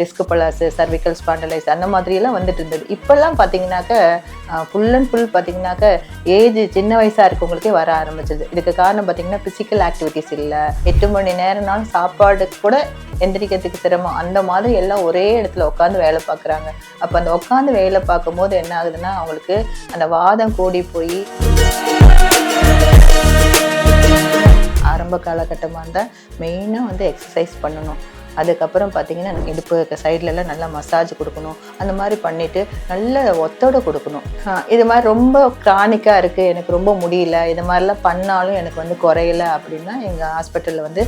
Disk பலாசு cervical ஸ்பாண்டலைஸ் அந்த மாதிரியெல்லாம் வந்துட்டு இருந்தது இப்போல்லாம் பார்த்தீங்கன்னாக்க ஃபுல் அண்ட் ஃபுல் பார்த்தீங்கன்னாக்க ஏஜ் சின்ன வயசாக இருக்கவங்களுக்கே வர ஆரம்பிச்சிது இதுக்கு காரணம் பார்த்தீங்கன்னா ஃபிசிக்கல் ஆக்டிவிட்டிஸ் இல்லை. எட்டு மணி நேரம்னாலும் சாப்பாடு கூட எந்திரிக்கிறதுக்கு சிரமம். அந்த மாதிரி எல்லாம் ஒரே இடத்துல உட்காந்து வேலை பார்க்குறாங்க அப்போ அந்த உட்காந்து வேலை பார்க்கும்போது என்ன ஆகுதுன்னா அவங்களுக்கு அந்த வாதம் கூடி போய் ஆரம்ப காலகட்டமாக இருந்தால் மெயினாக வந்து எக்ஸசைஸ் பண்ணணும். அதுக்கப்புறம் பார்த்தீங்கன்னா இடுப்பு சைட்லலாம் நல்லா மசாஜ் கொடுக்கணும். அந்த மாதிரி பண்ணிவிட்டு நல்ல ஒத்தோட கொடுக்கணும். இது மாதிரி ரொம்ப க்ரானிக்காக இருக்குது எனக்கு ரொம்ப முடியல. இது மாதிரிலாம் பண்ணாலும் எனக்கு வந்து குறையல அப்படின்னா எங்கள் ஹாஸ்பிட்டலில் வந்து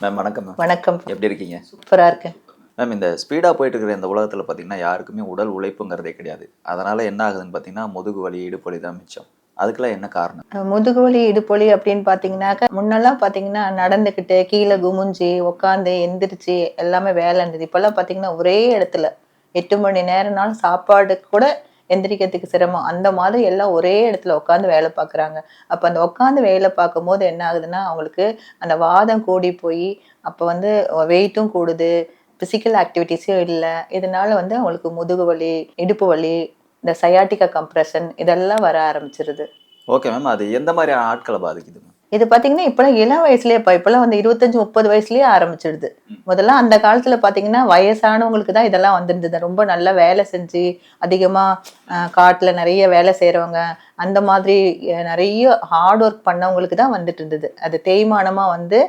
மேம் வணக்கம் வணக்கம். எப்படி இருக்கீங்க? சூப்பராக இருக்கேன். மேம் இந்த ஸ்பீடாக போயிட்டு இருக்கிற இந்த உலகத்தில் பார்த்தீங்கன்னா யாருக்குமே உடல் உழைப்புங்கிறதே கிடையாது. அதனால என்ன ஆகுதுன்னு பார்த்தீங்கன்னா முதுகு வலி இடுப்பொலி தான் மிச்சம். அதுக்கெல்லாம் என்ன காரணம்? முதுகு வலி இடுப்பொலி அப்படின்னு பார்த்தீங்கன்னாக்க முன்னெல்லாம் பார்த்தீங்கன்னா நடந்துக்கிட்டு கீழே குமிஞ்சு உட்காந்து எந்திரிச்சு எல்லாமே வேலை இருந்தது. இப்போல்லாம் பார்த்தீங்கன்னா ஒரே இடத்துல. எட்டு மணி நேரம்னாலும் சாப்பாடு கூட எந்திரிக்கிறதுக்கு சிரமம். அந்த மாதிரி எல்லாம் ஒரே இடத்துல உட்காந்து வேலை பார்க்குறாங்க அப்போ அந்த உட்காந்து வேலை பார்க்கும்போது என்ன ஆகுதுன்னா அவங்களுக்கு அந்த வாதம் கூடி போய் அப்போ வந்து வெயிட்டும் கூடுது. ஃபிசிக்கல் ஆக்டிவிட்டிஸும் இல்லை இதனால வந்து அவங்களுக்கு முதுகு வலி இடுப்பு வலி இந்த சயாட்டிக்கா கம்ப்ரெஷன் இதெல்லாம் வர ஆரம்பிச்சிருது. ஓகே மேம் அது எந்த மாதிரியான ஆட்களை பாதிக்குது இது பார்த்தீங்கன்னா இப்போலாம் இளம் வயசுலயே இப்போ இப்போலாம் வந்து இருபத்தஞ்சு முப்பது வயசுலயே ஆரம்பிச்சிடுது முதல்ல அந்த காலத்தில் பார்த்தீங்கன்னா வயசானவங்களுக்கு தான் இதெல்லாம் வந்துருந்தது. ரொம்ப நல்லா வேலை செஞ்சு அதிகமாக காட்டில் நிறைய வேலை செய்கிறவங்க அந்த மாதிரி நிறைய ஹார்ட் ஒர்க் பண்ணவங்களுக்கு தான் வந்துட்டு இருந்தது. அது தேய்மானமாக வந்து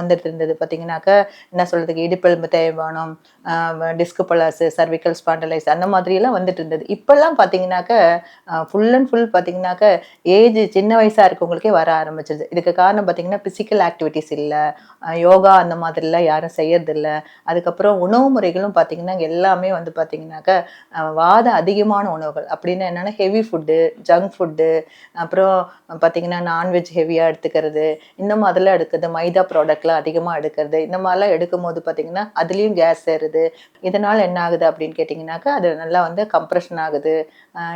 வந்துட்டு இருந்தது. பார்த்தீங்கன்னாக்க என்ன சொல்கிறதுக்கு இடுப்பெலும்பு தேய்மானம் டிஸ்க் பலாஸ் சர்விக்கல் ஸ்பாண்டலைஸ் அந்த மாதிரியெல்லாம் வந்துட்டு இருந்தது. இப்போல்லாம் பார்த்தீங்கன்னாக்க ஃபுல் அண்ட் ஃபுல் பார்த்தீங்கன்னாக்க ஏஜ் சின்ன வயசாக இருக்கவங்களுக்கே வர ஆரம்பிச்சிருது. இதுக்கு காரணம் பார்த்தீங்கன்னா ஃபிசிக்கல் ஆக்டிவிட்டிஸ் இல்லை. யோகா அந்த மாதிரிலாம் யாரும் செய்யறதில்ல. அதுக்கப்புறம் உணவு முறைகளும் பார்த்தீங்கன்னா எல்லாமே வந்து பார்த்தீங்கன்னாக்க வாதம் அதிகமான உணவுகள். அப்படின்னா என்னென்னா ஹெவி ஃபுட்டு ஜங்க் ஃபுட்டு அப்புறம் பார்த்திங்கன்னா நான்வெஜ் ஹெவியாக எடுத்துக்கிறது இந்த மாதிரிலாம் எடுக்கிறது மைதா ப்ராடக்ட்லாம் அதிகமாக எடுக்கிறது இந்த மாதிரிலாம் எடுக்கும் போது பார்த்திங்கன்னா அதுலேயும் கேஸ் சேருது இதனால் என்ன ஆகுது அப்படின்னு கேட்டிங்கனாக்கா அது நல்லா வந்து கம்ப்ரெஷன் ஆகுது.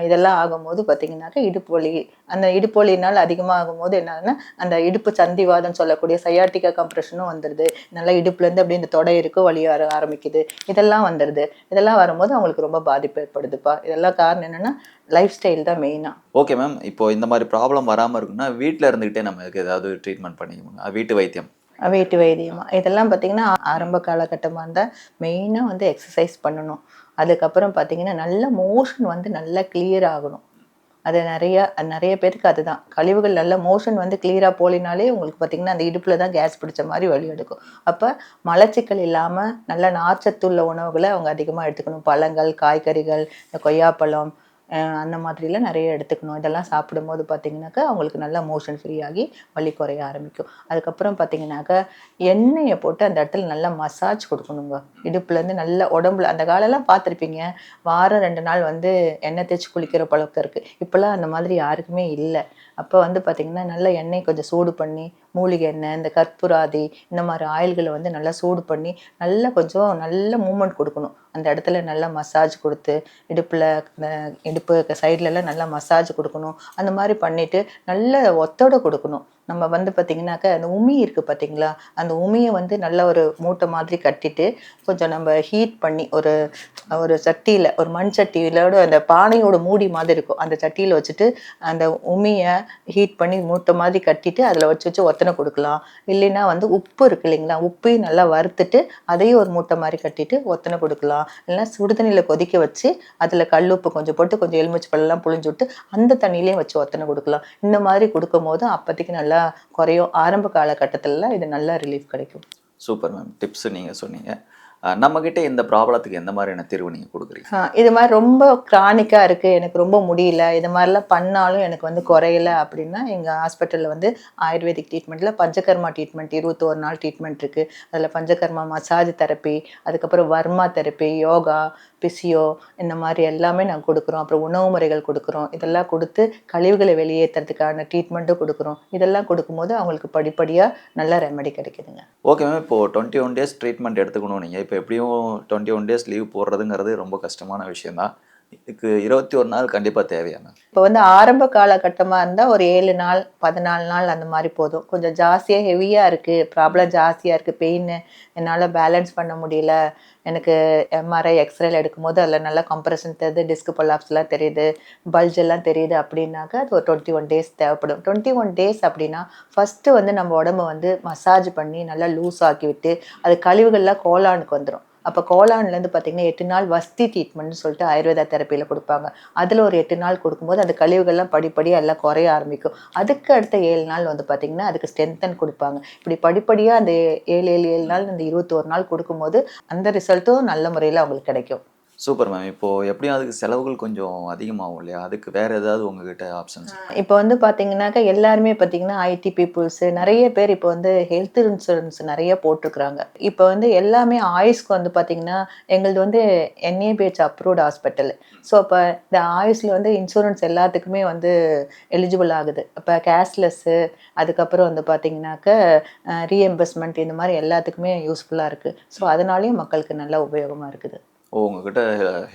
இதெல்லாம் ஆகும்போது பார்த்திங்கனாக்கா இடுப்பு வலி அந்த இடுப்பு வலினால் அதிகமாக ஆகும்போது என்ன ஆகுதுன்னா அந்த இடுப்பு சந்திவாதம் சொல்லக்கூடிய சயாட்டிக்கா கம்ப்ரெஷனும் வந்துடுது நல்லா இடுப்புலேருந்து அப்படியே இந்த தொடை இருக்கும் வலி வர ஆரம்பிக்குது. இதெல்லாம் வந்துடுது இதெல்லாம் வரும்போது அவங்களுக்கு ரொம்ப பாதிப்பு ஏற்படுதுப்பா. இதெல்லாம் காரணம் என்னென்னா லைஃப் ஸ்டைல் தான் மெயினாக ஓகே மேம் இப்போ இந்த மாதிரி ப்ராப்ளம் வராமல் இருக்குன்னா வீட்டில் இருந்துக்கிட்டே நமக்கு ஏதாவது ட்ரீட்மெண்ட் பண்ணிக்கணும் வீட்டு வைத்தியம். வீட்டு வைத்தியமா. இதெல்லாம் பார்த்தீங்கன்னா ஆரம்ப காலகட்டமாக இருந்தால் மெயினாக வந்து எக்ஸசைஸ் பண்ணணும். அதுக்கப்புறம் பார்த்தீங்கன்னா நல்ல மோஷன் வந்து நல்லா கிளியர் ஆகணும். அது நிறைய நிறைய பேருக்கு அதுதான். கழிவுகள் நல்ல மோஷன் வந்து கிளியராக போலினாலே உங்களுக்கு பார்த்தீங்கன்னா அந்த இடுப்பில் தான் கேஸ் பிடிச்ச மாதிரி வலி எடுக்கும். அப்போ மலச்சிக்கல் இல்லாமல் நல்ல நார்ச்சத்துள்ள உணவுகளை அவங்க அதிகமாக எடுத்துக்கணும். பழங்கள் காய்கறிகள் இந்த கொய்யாப்பழம் அந்த மாதிரிலாம் நிறைய எடுத்துக்கணும். இதெல்லாம் சாப்பிடும்போது பார்த்தீங்கன்னாக்கா அவங்களுக்கு நல்லா மோஷன் ஃப்ரீ ஆகி வலி குறைய ஆரம்பிக்கும். அதுக்கப்புறம் பார்த்தீங்கன்னாக்கா எண்ணெயை போட்டு அந்த இடத்துல நல்லா மசாஜ் கொடுக்கணுங்க. இடுப்புலேருந்து நல்ல உடம்புல அந்த காலம்லாம் பார்த்துருப்பீங்க வாரம் ரெண்டு நாள் வந்து எண்ணெய் தேய்ச்சி குளிக்கிற பழக்கம் இருக்குது இப்போல்லாம் அந்த மாதிரி யாருக்குமே இல்லை. அப்போ வந்து பார்த்திங்கன்னா நல்ல எண்ணெய் கொஞ்சம் சூடு பண்ணி மூலிகை எண்ணெய் இந்த கற்பூராதி இந்த மாதிரி ஆயில்களை வந்து நல்லா சூடு பண்ணி நல்லா கொஞ்சம் நல்ல மூமெண்ட் கொடுக்கணும். அந்த இடத்துல நல்லா மசாஜ் கொடுத்து இடுப்பில் இடுப்பு சைட்லலாம் நல்லா மசாஜ் கொடுக்கணும். அந்த மாதிரி பண்ணிவிட்டு நல்ல ஒத்தோட கொடுக்கணும். நம்ம வந்து பார்த்திங்கனாக்கா அந்த உமி இருக்குது பார்த்தீங்களா அந்த உமியை வந்து நல்ல ஒரு மூட்டை மாதிரி கட்டிட்டு கொஞ்சம் நம்ம ஹீட் பண்ணி ஒரு ஒரு சட்டியில் ஒரு மண் சட்டியிலோட அந்த பானையோட மூடி மாதிரி இருக்கும். அந்த சட்டியில் வச்சுட்டு அந்த உமியை ஹீட் பண்ணி மூட்டை மாதிரி கட்டிட்டு அதில் வச்சு வச்சு ஒத்தனை கொடுக்கலாம். இல்லைன்னா வந்து உப்பு இருக்கு இல்லைங்களா? உப்பையும் நல்லா வறுத்துட்டு அதையும் ஒரு மூட்டை மாதிரி கட்டிட்டு ஒத்தனை கொடுக்கலாம். இல்லைன்னா சுடுதண்ணியில் கொதிக்க வச்சு அதில் கல் உப்பு கொஞ்சம் போட்டு கொஞ்சம் எலுமிச்சு பழம்லாம் புழிஞ்சு விட்டு அந்த தண்ணியிலையும் வச்சு ஒத்தனை கொடுக்கலாம். இந்த மாதிரி கொடுக்கும் போது அப்போதைக்கு நல்லா குறையும் ஆரம்ப காலகட்டத்தில் இது நல்லா ரிலீஃப் கிடைக்கும். சூப்பர் மேம் டிப்ஸ் நீங்கள் சொன்னீங்க. அஹ் நம்மகிட்ட இந்த ப்ராப்ளத்துக்கு எந்த மாதிரியான தீர்வு நீங்கள் கொடுக்குறீங்க? இது மாதிரி ரொம்ப க்ரானிக்காக இருக்குது எனக்கு ரொம்ப முடியல இது மாதிரிலாம் பண்ணாலும் எனக்கு வந்து குறையல அப்படின்னா எங்கள் ஹாஸ்பிட்டலில் வந்து ஆயுர்வேதிக் ட்ரீட்மெண்ட்டில் பஞ்சகர்மா ட்ரீட்மெண்ட் இருபத்தோரு நாள் ட்ரீட்மெண்ட் இருக்குது அதில் பஞ்சகர்மா மசாஜ் தெரப்பி அதுக்கப்புறம் வர்மா தெரப்பி யோகா பிசியோ இந்த மாதிரி எல்லாமே நாங்கள் கொடுக்குறோம். அப்புறம் உணவு முறைகள் கொடுக்குறோம். இதெல்லாம் கொடுத்து கழிவுகளை வெளியேற்றுறதுக்கான ட்ரீட்மெண்ட்டும் கொடுக்குறோம். இதெல்லாம் கொடுக்கும்போது அவங்களுக்கு படிப்படியாக நல்ல ரெமெடி கிடைக்குதுங்க. ஓகே மேம் இப்போ டுவெண்ட்டி ஒன் டேஸ் ட்ரீட்மெண்ட் எடுத்துக்கணும் நீங்கள் இப்போ எப்படியும் டுவெண்ட்டி ஒன் டேஸ் லீவ் போடுறதுங்கிறது ரொம்ப கஷ்டமான விஷயம்தான். இதுக்கு இருபத்தி ஒரு நாள் கண்டிப்பாக தேவையான இப்போ வந்து ஆரம்ப காலகட்டமாக இருந்தால் ஒரு ஏழு நாள் பதினாலு நாள் அந்த மாதிரி போதும். கொஞ்சம் ஜாஸ்தியாக ஹெவியாக இருக்குது ப்ராப்ளம் ஜாஸ்தியாக இருக்குது பெயின் என்னால் பேலன்ஸ் பண்ண முடியல. எனக்கு எம்ஆர்ஐ எக்ஸ்ரேல எடுக்கும்போது அதில் நல்லா கம்ப்ரெஷன் தெரியுது டிஸ்க் பொல்லாப்ஸ்லாம் தெரியுது பல்ஜ் எல்லாம் தெரியுது அப்படின்னாக்கா அது ஒரு டுவெண்ட்டி ஒன் டேஸ் தேவைப்படும். டுவெண்ட்டி ஒன் டேஸ் அப்படின்னா ஃபஸ்ட்டு வந்து நம்ம உடம்ப வந்து மசாஜ் பண்ணி நல்லா லூஸ் ஆக்கி விட்டு அது கழிவுகள்லாம் கோலானுக்கு வந்துடும் அப்போ கோலான்லேருந்து பார்த்தீங்கன்னா எட்டு நாள் வஸ்தி ட்ரீட்மெண்ட்னு சொல்லிட்டு ஆயுர்வேதா தெரப்பியில் கொடுப்பாங்க. அதில் ஒரு எட்டு நாள் கொடுக்கும்போது அந்த கழிவுகள்லாம் படிப்படியாக எல்லாம் குறைய ஆரம்பிக்கும். அதுக்கு அடுத்த ஏழு நாள் வந்து பார்த்திங்கன்னா அதுக்கு ஸ்ட்ரென்தன் கொடுப்பாங்க. இப்படி படிப்படியாக அந்த ஏழு ஏழு ஏழு நாள் அந்த இருபத்தோரு நாள் கொடுக்கும்போது அந்த ரிசல்ட்டும் நல்ல முறையில் அவங்களுக்கு கிடைக்கும். சூப்பர் மேம் இப்போது எப்படியும் அதுக்கு செலவுகள் கொஞ்சம் அதிகமாகும் இல்லையா? அதுக்கு வேறு ஏதாவது உங்ககிட்ட ஆப்ஷன்ஸ் இப்போ வந்து பார்த்தீங்கன்னாக்கா எல்லாருமே பார்த்தீங்கன்னா ஐடி பீப்புள்ஸு நிறைய பேர் இப்போ வந்து ஹெல்த் இன்சூரன்ஸ் நிறைய போட்டிருக்கிறாங்க. இப்போ வந்து எல்லாமே ஆயுஷ்க்கு வந்து பார்த்தீங்கன்னா எங்களது வந்து என்ஏபிஹெச் அப்ரூவ்ட் ஹாஸ்பிட்டல் ஸோ இப்போ இந்த ஆயுஷில் வந்து இன்சூரன்ஸ் எல்லாத்துக்குமே வந்து எலிஜிபிள் ஆகுது. இப்போ கேஷ்லெஸ்ஸு அதுக்கப்புறம் வந்து பார்த்தீங்கன்னாக்கா ரீஎம்பர்ஸ்மெண்ட் இந்த மாதிரி எல்லாத்துக்குமே யூஸ்ஃபுல்லாக இருக்குது ஸோ அதனாலேயும் மக்களுக்கு நல்ல உபயோகமாக இருக்குது. ஓ உங்ககிட்ட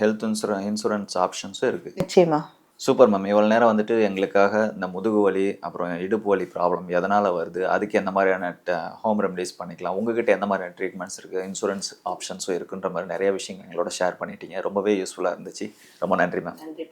ஹெல்த் இன்சூரன் இன்சூரன்ஸ் ஆப்ஷன்ஸும் இருக்குது நிச்சயமா. சூப்பர் மேம் இவ்வளோ நேரம் வந்துட்டு எங்களுக்காக இந்த முதுகு வலி அப்புறம் இடுப்பு வலி ப்ராப்ளம் எதனால் வருது அதுக்கு எந்த மாதிரியான ஹோம் ரெமடிஸ் பண்ணிக்கலாம் உங்ககிட்ட எந்த மாதிரியான ட்ரீட்மெண்ட்ஸ் இருக்குது இன்சூரன்ஸ் ஆப்ஷன்ஸும் இருக்குன்ற மாதிரி நிறைய விஷயங்கள் எங்களோட ஷேர் பண்ணிட்டீங்க. ரொம்பவே யூஸ்ஃபுல்லாக இருந்துச்சு. ரொம்ப நன்றி மேம் நன்றி